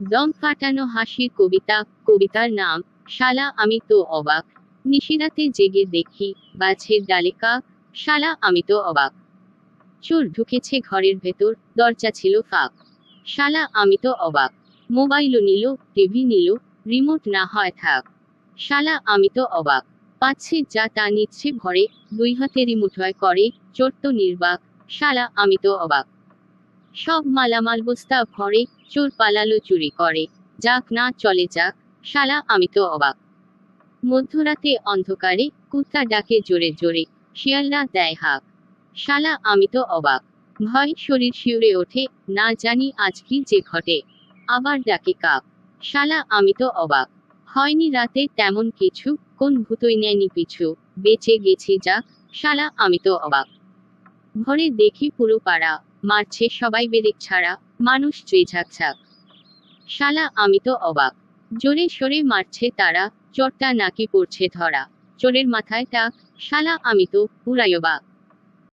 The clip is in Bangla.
দম ফাটানো হাসির কবিতা, কবিতার নাম, শালা আমি তো অবাক। নিশিরাতে জেগে দেখি গাছের ডালে কাক, শালা আমি তো অবাক। চোর ঢুকেছে ঘরের ভেতর, দরজা ছিল ফাঁক। শালা আমি তো অবাক। মোবাইলও নিল, টিভি নিল, রিমোট না হয় থাক। শালা আমি তো অবাক। পাচ্ছে যা তা নিচ্ছে ভরে দুই হাতেরই হয় করে, চোর তো নির্বাক। শালা আমি তো অবাক। সব মালামাল বস্তা ভরে চোর পালালো, চুরি করে। যাক না, চলে যাক। শালা, আমি তো অবাক। মধ্যরাতে অন্ধকারে কুত্তা ডাকে জোরে জোরে। শিয়ালরা দেয় হাক। শালা, আমি তো অবাক। ভয় শরীর শিউরে ওঠে, না জানি আজ কি যে ঘটে। আবার ডাকে কাক। শালা, আমি তো অবাক। হয়নি রাতে তেমন কিছু, কোন ভূতই নেয়নি পিছু। বেঁচে গেছি যাক। শালা, আমি তো অবাক। ভরে দেখি পুরো পাড়া। মারছে সবাই বেরেক ছাড়া, মানুষ চেয়ে ঝাকঝাক শালা, আমি তো অবাক। জোরে সরে মারছে তারা, চোরটা নাকি পড়ছে ধরা। চোরের মাথায় টাক, শালা, আমি তো পুরাই অবাক।